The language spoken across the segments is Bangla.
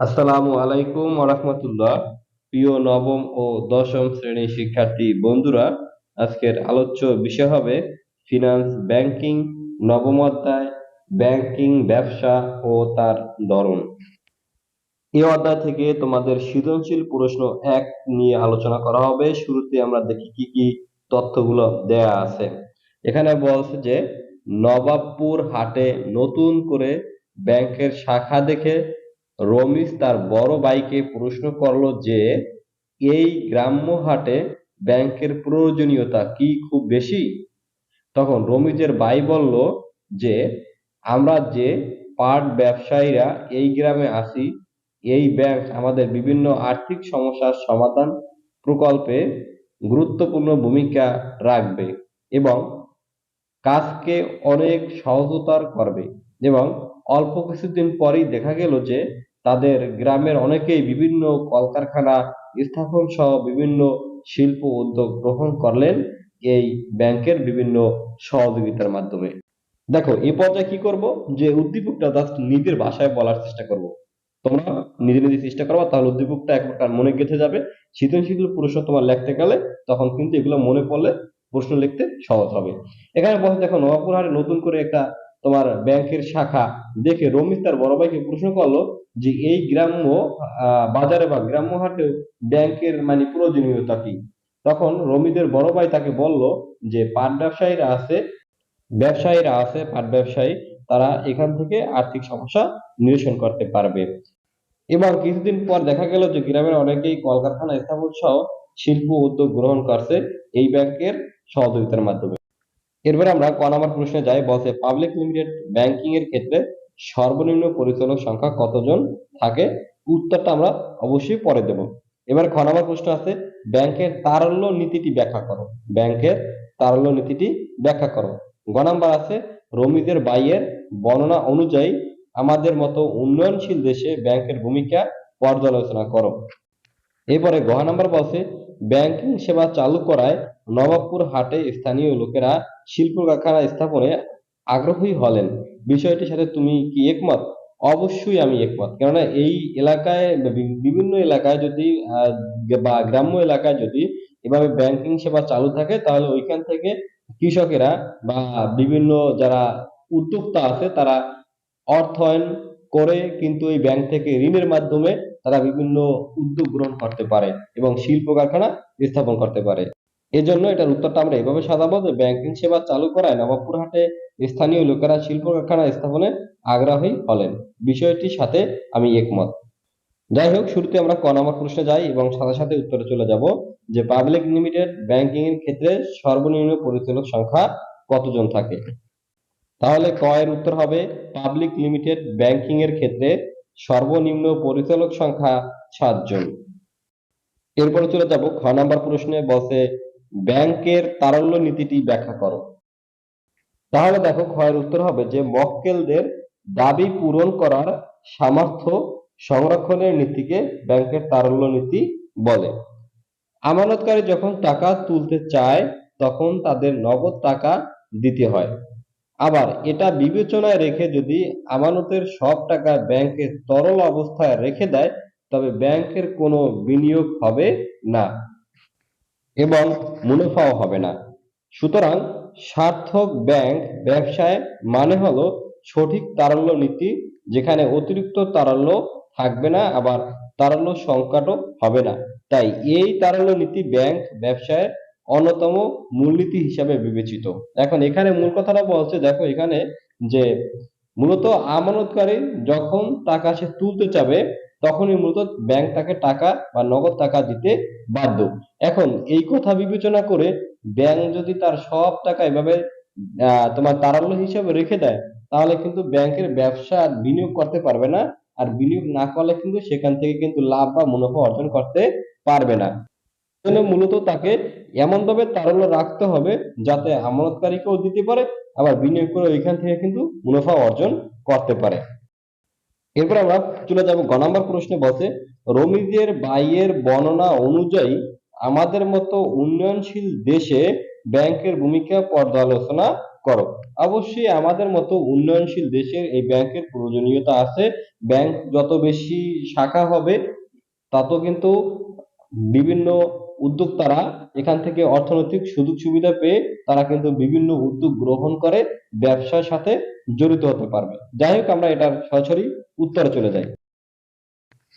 আসসালামু আলাইকুম রহমতুল্লাহ। প্রিয় নবম ও দশম শ্রেণির শিক্ষার্থী বন্ধুরা, আজকের আলোচ্য বিষয় হবে ফিনান্স ব্যাংকিং নবম অধ্যায় ব্যাংকিং ব্যবসা ও তার ধরন। এই অধ্যায় থেকে তোমাদের সৃজনশীল প্রশ্ন এক নিয়ে আলোচনা করা হবে। শুরুতে আমরা দেখি কি কি তথ্যগুলো দেয়া আছে। এখানে বলছে যে, নবাবপুর হাটে নতুন করে ব্যাংকের শাখা দেখে রমিজ তার বড় ভাইকে প্রশ্ন করল যে, এই গ্রাম্য হাটে ব্যাংকের প্রয়োজনীয়তা কি খুব বেশি? তখন রমিজের ভাই বলল যে, আমরা যে পাট ব্যবসায়ীরা এই গ্রামে আসি, এই ব্যাংক আমাদের বিভিন্ন আর্থিক সমস্যার সমাধান প্রকল্পে গুরুত্বপূর্ণ ভূমিকা রাখবে এবং কাজকে অনেক সহজতর করবে। এবং অল্প কিছুদিন পরেই দেখা গেল যে তাদের গ্রামের অনেকেই বিভিন্ন কলকারখানা স্থাপন সহ বিভিন্ন শিল্প উদ্যোগ গ্রহণ করলেন এই ব্যাংকের বিভিন্ন সহযোগিতার মাধ্যমে। দেখো এই পর্যায়ে কি করব? যে উদ্দীপকটা জাস্ট নিজের ভাষায় বলার চেষ্টা করব। তোমরা নিজে নিজে চেষ্টা করবা, তাহলে উদ্দীপকটা এক প্রকার মনে গেঁথে যাবে। সৃজনশীল প্রশ্ন তোমার লিখতে গেলে তখন কিন্তু এগুলো মনে পড়লে প্রশ্ন লিখতে সহজ হবে। এখানে বলছে দেখো নবাবপুরহাটে নতুন করে একটা তোমার ব্যাংকের শাখা দেখে রমিজ তার বড় ভাইকে প্রশ্ন করল যে এই গ্রাম্য বাজারে বা গ্রাম্য হাটে ব্যাংকের মানে প্রয়োজনীয়তা কি? তখন রমিদের বড় ভাই তাকে বলল যে পাট ব্যবসায়ীরা আছে ব্যবসায়ীরা আছে, পাট ব্যবসায়ী, তারা এখান থেকে আর্থিক সমস্যা নিরসন করতে পারবে। এবং কিছুদিন পর দেখা গেল যে গ্রামের অনেকেই কলকারখানা স্থাপন সহ শিল্প উদ্যোগ গ্রহণ করছে এই ব্যাংকের সহযোগিতার মাধ্যমে। এরপরে আমরা ক নম্বর প্রশ্নে যাই। বলছে পাবলিক লিমিটেড ব্যাংকিং এর ক্ষেত্রে সর্বনিম্ন পরিচালক সংখ্যা কতজন থাকে? উত্তরটা আমরা অবশ্যই পরে দেব। এবার খ নম্বর প্রশ্ন আছে, ব্যাংকের তারল্য নীতিটি ব্যাখ্যা করো। ব্যাংকের তারল্য নীতিটি ব্যাখ্যা করো। গ নাম্বার আছে, রমিজের বাইয়ের বর্ণনা অনুযায়ী আমাদের মতো উন্নয়নশীল দেশে ব্যাংকের ভূমিকা পর্যালোচনা করো। এরপরে গহ নাম্বার বলছে, ব্যাংকিং সেবা চালু করায় নবাবপুর হাটে স্থানীয় লোকেরা শিল্প কারখানা স্থাপনে আগ্রহী হলেন। বিষয়টির সাথে তুমি কি একমত? অবশ্যই আমি একমত। কেননা এই এলাকায় বিভিন্ন এলাকায় যদি বা গ্রাম্য এলাকায় যদি এভাবে ব্যাংকিং সেবা চালু থাকে, তাহলে ওইখান থেকে কৃষকেরা বা বিভিন্ন যারা উদ্যোক্তা আছে, তারা অর্থায়ন করে কিন্তু এই ব্যাংক থেকে ঋণের মাধ্যমে তারা বিভিন্ন উদ্যোগ গ্রহণ করতে পারে এবং শিল্প কারখানা স্থাপন করতে পারে। এজন্য এটার উত্তরটা আমরা এভাবে সাজাবো যে ব্যাংকিং সেবা চালু করায় নবাবপুর হাটে স্থানীয় লোকেরা শিল্প কারখানা স্থাপনে আগ্রহী হলেন। বিষয়টির সাথে আমি একমত। যাই হোক, শুরুতে আমরা ক নম্বর প্রশ্নে যাই এবং সাথে সাথে উত্তরে চলে যাব যে পাবলিক লিমিটেড ব্যাংকিং এর ক্ষেত্রে সর্বনিম্ন পরিচালক সংখ্যা কতজন থাকে? তাহলে ক এর উত্তর হবে, পাবলিক লিমিটেড ব্যাংকিং এর ক্ষেত্রে সর্বনিম্ন পরিচালক সংখ্যা সাতজন। এরপরে চলে যাব খ নাম্বার প্রশ্নে বসে, ব্যাংকের তারল্য নীতিটি ব্যাখ্যা করো। তাহলে দেখো ক্ষয়ের উত্তর হবে যে মক্কেলদের দাবি পূরণ করার সামর্থ্য সংরক্ষণের নীতিকে ব্যাংকের তারল্য নীতি বলে। আমানতকারী যখন টাকা তুলতে চায়, তখন তাদের নগদ টাকা দিতে হয়। আবার এটা বিবেচনায় রেখে যদি আমানতের সব টাকা ব্যাংকে তরল অবস্থায় রেখে দেয়, তবে ব্যাংকের কোনো বিনিয়োগ হবে না এবং মুনাফাও হবে না। সুতরাং সার্থক ব্যাংক ব্যবসায় মানে হলো সঠিক তারল্য নীতি, যেখানে অতিরিক্ত তারল্য থাকবে না, আবার তারল্য সংকটও হবে না। তাই এই তারল্য নীতি ব্যাংক ব্যবসায় অন্যতম মূলনীতি হিসাবে বিবেচিত। এখন এখানে মূল কথাটা বলছে, দেখো এখানে যে মূলত আমানতকারী যখন টাকা সে তুলতে চাবে, তখনই মূলত ব্যাংক তাকে টাকা বা নগদ টাকা দিতে বাধ্য। এখন এই কথা বিবেচনা করে ব্যাংক যদি তার সব টাকা এভাবে তোমার তারল্য হিসেবে রেখে দেয়, তাহলে কিন্তু ব্যাংকের ব্যবসা আর বিনিয়োগ করতে পারবে না, আর বিনিয়োগ না করলে কিন্তু সেখান থেকে কিন্তু লাভ বা মুনাফা অর্জন করতে পারবে না। মূলত তাকে এমন ভাবে তারল্য রাখতে হবে যাতে আমানতকারীকেও দিতে পারে, আবার বিনিয়োগ করে ওইখান থেকে কিন্তু মুনাফা অর্জন করতে পারে। এরপর আমরা চলে যাব গ নম্বর প্রশ্নে বলছে রমিজের বাইয়ের বর্ণনা অনুযায়ী আমাদের মতো উন্নয়নশীল দেশে ব্যাংকের ভূমিকা পর্যালোচনা করো। অবশ্যই আমাদের মতো উন্নয়নশীল দেশের এই ব্যাংকের প্রয়োজনীয়তা আছে। ব্যাংক যত বেশি শাখা হবে, তত কিন্তু বিভিন্ন উদ্যোক্তারা এখান থেকে অর্থনৈতিক সুযোগ সুবিধা পেয়ে তারা কিন্তু বিভিন্ন উদ্যোগ গ্রহণ করে, ব্যবসার সাথে জড়িত হতে পারবে। যাই হোক, আমরা এটার সরাসরি উত্তরে চলে যাই।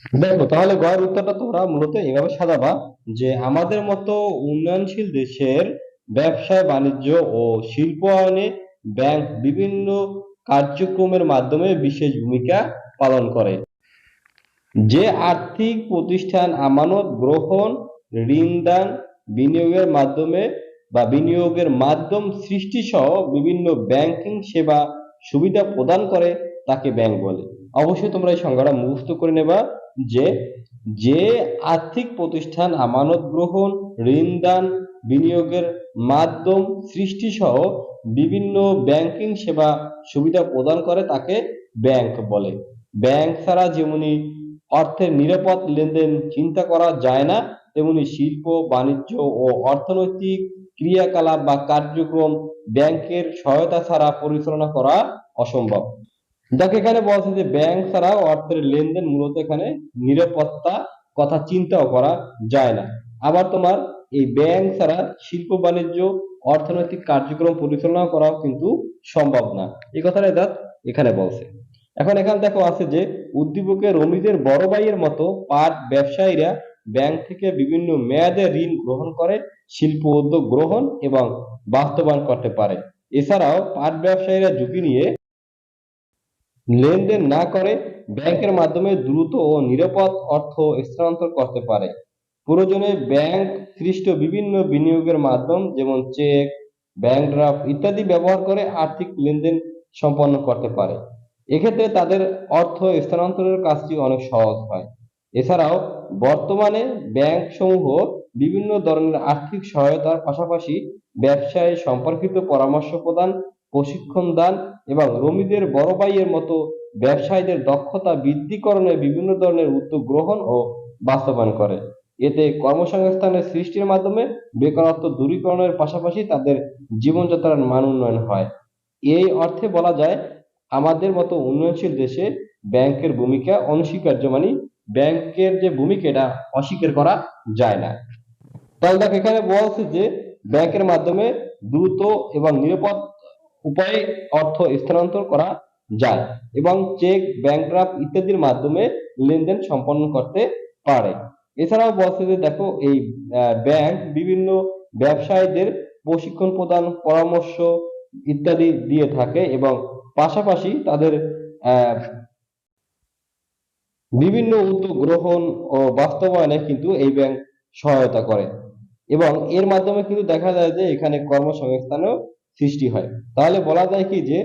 দেখো, তাহলে গয়ের উত্তরটা তোমরা মূলত এভাবে সাজাবা যে আমাদের মতো উন্নয়নশীল দেশের ব্যবসা, বাণিজ্য ও শিল্প শিল্পায়নে ব্যাংক বিভিন্ন কার্যক্রমের মাধ্যমে বিশেষ ভূমিকা পালন করে। যে আর্থিক প্রতিষ্ঠান আমানত গ্রহণ ঋণ দান বিনিয়োগের মাধ্যমে বা বিনিয়োগের মাধ্যম সৃষ্টি সহ বিভিন্ন ব্যাংকিং সেবা সুবিধা প্রদান করে তাকে ব্যাংক বলে। অবশ্যই তোমরা এই সংজ্ঞাটা মুখস্থ করে নেবা যে যে আর্থিক প্রতিষ্ঠান আমানত গ্রহণ, ঋণ দান, বিনিয়োগের মাধ্যম সৃষ্টি সহ বিভিন্ন ব্যাংকিং সেবা সুবিধা প্রদান করে তাকে ব্যাংক বলে। ব্যাংক ছাড়া যেমনি অর্থের নিরাপদ লেনদেন চিন্তা করা যায় না তেমনি শিল্প, বাণিজ্য ও অর্থনৈতিক ক্রিয়াকলাপ বা কার্যক্রম ব্যাংকের সহায়তা ছাড়া পরিচালনা করা অসম্ভব। দেখো, এখানে বলছে যে ব্যাংক ছাড়া অর্থের লেনদেন মূলত এখানে নিরাপত্তা কথা চিন্তাও করা যায় না। আবার তোমার এই ব্যাংক ছাড়া শিল্প, বাণিজ্য, অর্থনৈতিক কার্যক্রম পরিচালনা করাও কিন্তু সম্ভব না। এই কথাটা এদাত এখানে বলছে। এখন এখানে দেখো আছে যে উদ্দীপকের রমিদের বড় ভাইয়ের মতো পাট ব্যবসায়ীরা ব্যাংক থেকে বিভিন্ন মেয়াদে ঋণ গ্রহণ করে, শিল্প উদ্যোগ গ্রহণ এবং বাস্তবায়ন করতে পারে। এছাড়াও পাট ব্যবসায়ীরা ঝুঁকি নিয়ে লেনদেন না করে ব্যাংকের মাধ্যমে দ্রুত ও নিরাপদ অর্থ স্থানান্তর করতে পারে। প্রয়োজনে ব্যাংক সৃষ্ট বিভিন্ন বিনিয়োগের মাধ্যম, যেমন চেক, ব্যাংক ড্রাফট ইত্যাদি ব্যবহার করে আর্থিক লেনদেন সম্পন্ন করতে পারে। এক্ষেত্রে তাদের অর্থ স্থানান্তরের কাজটি অনেক সহজ হয়। এছাড়াও বর্তমানে ব্যাংক সমূহ বিভিন্ন ধরনের আর্থিক সহায়তার পাশাপাশি ব্যবসায় সম্পর্কিত পরামর্শ প্রদান, প্রশিক্ষণ দান এবং রমিদের বড় ভাইয়ের মতো ব্যবসায়ীদের দক্ষতা বৃদ্ধিকরণে বিভিন্ন ধরনের উদ্যোগ গ্রহণ ও বাস্তবায়ন করে। এতে কর্মসংস্থানের সৃষ্টির মাধ্যমে বেকারত্ব দূরীকরণের পাশাপাশি তাদের জীবনযাত্রার মান উন্নয়ন হয়। এই অর্থে বলা যায়, আমাদের মতো উন্নয়নশীল দেশে ব্যাংকের ভূমিকা অনস্বীকার্য মানে ব্যাংকের যে ভূমিকা, এটা অস্বীকার করা যায় না। তাহলে দেখো, এখানে বলছে যে ব্যাংকের মাধ্যমে দ্রুত এবং নিরাপদ উপায়ে অর্থ স্থানান্তর করা যায় এবং চেক, ব্যাংক ড্রাফট ইত্যাদির মাধ্যমে লেনদেন সম্পন্ন করতে পারে। এছাড়াও বলছে যে দেখো, এই ব্যাংক বিভিন্ন ব্যবসায়ীদের প্রশিক্ষণ প্রদান, পরামর্শ ইত্যাদি দিয়ে থাকে এবং পাশাপাশি তাদের বিভিন্ন উদ্যোগ গ্রহণ ও বাস্তবায়নে কিন্তু এই ব্যাংক সহায়তা করে। এবং এর মাধ্যমে কিন্তু দেখা যায় যে এখানে কর্মসংস্থানও সৃষ্টি হয়। তাহলে বলা যায় কি যে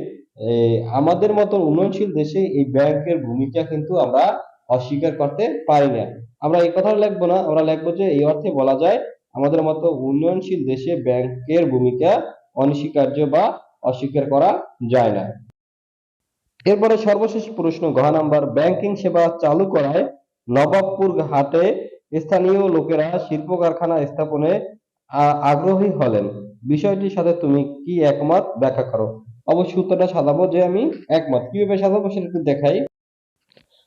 আমাদের মতো উন্নয়নশীল দেশে এই ব্যাংকের ভূমিকা কিন্তু আমরা অস্বীকার করতে পারি না। আমরা এই কথা লিখব না, আমরা লিখব যে এই অর্থে বলা যায় আমাদের মতো উন্নয়নশীল দেশে ব্যাংকের ভূমিকা অনস্বীকার্য বা অস্বীকার করা যায় না। এরপরে সর্বশেষ প্রশ্ন, ঘ নাম্বার, ব্যাংকিং সেবা চালু করায় নবাবপুর হাটে স্থানীয় লোকেরা শিল্প কারখানা স্থাপনে আগ্রহী হলেন। বিষয়টির সাথে তুমি কি একমত? ব্যাখ্যা করো। অবশ্যই উত্তরটা সাজাবো যে আমি একমত। কীভাবে সাজাবো সেটা একটু দেখাই।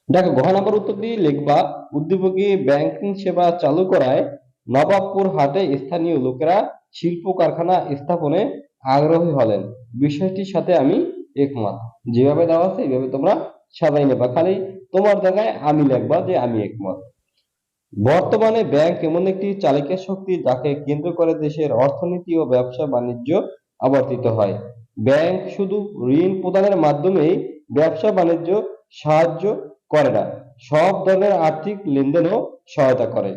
দেখো, ঘ নাম্বার উত্তর দিয়ে লিখবা, উদ্দীপকে ব্যাংকিং সেবা চালু করায় নবাবপুর হাটে স্থানীয় লোকেরা শিল্প কারখানা স্থাপনে আগ্রহী হলেন। বিষয়টির সাথে আমি একমত। যেভাবে দেওয়া আছে, এইভাবে তোমরা সাজাই নেবা। খালি তোমার জায়গায় আমি লিখবা যে আমি একমত। বর্তমানে ব্যাংক এমন একটি চালিকা শক্তি যাকে কেন্দ্র করে দেশের অর্থনীতি ও ব্যবসা বাণিজ্য আবর্তিত হয়। ব্যাংক শুধু ঋণ প্রদানের মাধ্যমেই ব্যবসা বাণিজ্য সাহায্য করে না, সব ধরনের আর্থিক লেনদেনও সহায়তা করে।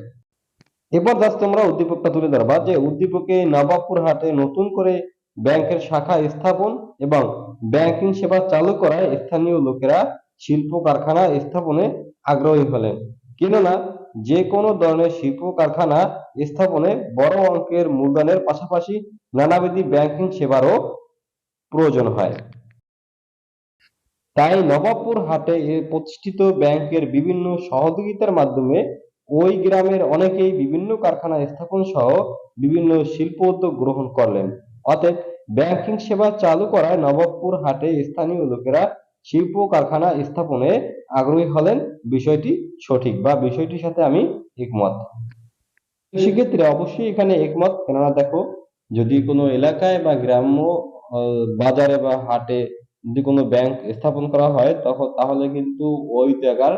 এবার জাস্ট তোমরা উদ্দীপকটা তুলে ধরবা যে উদ্দীপকে নবাবপুর হাটে নতুন করে ব্যাংকের শাখা স্থাপন এবং ব্যাংকিং সেবা চালু করায় স্থানীয় লোকেরা শিল্প কারখানা স্থাপনে আগ্রহী হলেন। কেননা, যে কোনো ধরনের শিল্প কারখানা স্থাপনে বড় অঙ্কের মূলধনের পাশাপাশি নানাবিধি ব্যাংকিং সেবারও প্রয়োজন হয়। তাই নবাবপুর হাটে প্রতিষ্ঠিত ব্যাংকের বিভিন্ন সহযোগিতার মাধ্যমে ওই গ্রামের অনেকেই বিভিন্ন কারখানা স্থাপন সহ বিভিন্ন শিল্প উদ্যোগ গ্রহণ করলেন। অতএব ব্যাংকিং সেবা চালু করায় নবাবপুর হাটে স্থানীয় লোকেরা শিল্প কারখানা স্থাপনে আগ্রহী হলেন। বিষয়টি সঠিক বা বিষয়টির সাথে আমি একমত। সেক্ষেত্রে অবশ্যই এখানে একমত, কেননা দেখো, যদি কোনো এলাকায় বা গ্রাম্য বাজারে বা হাটে যদি কোনো ব্যাংক স্থাপন করা হয়, তখন তাহলে কিন্তু ওই জায়গার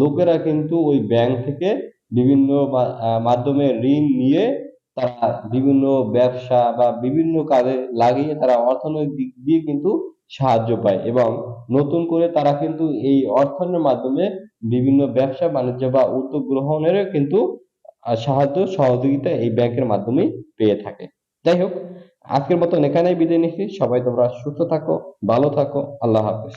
লোকেরা কিন্তু ওই ব্যাংক থেকে বিভিন্ন মাধ্যমে ঋণ নিয়ে তারা বিভিন্ন ব্যবসা বা বিভিন্ন কাজে লাগিয়ে তারা অর্থনৈতিক দিক দিয়ে কিন্তু সাহায্য পায় এবং নতুন করে তারা কিন্তু এই অর্থনের মাধ্যমে বিভিন্ন ব্যবসা বাণিজ্য বা উদ্যোগ গ্রহণেরও কিন্তু সাহায্য সহযোগিতা এই ব্যাংকের মাধ্যমে পেয়ে থাকে। যাই হোক, আজকের মতন এখানেই বিদায় নিচ্ছি। সবাই তোমরা সুস্থ থাকো, ভালো থাকো। আল্লাহ হাফেজ।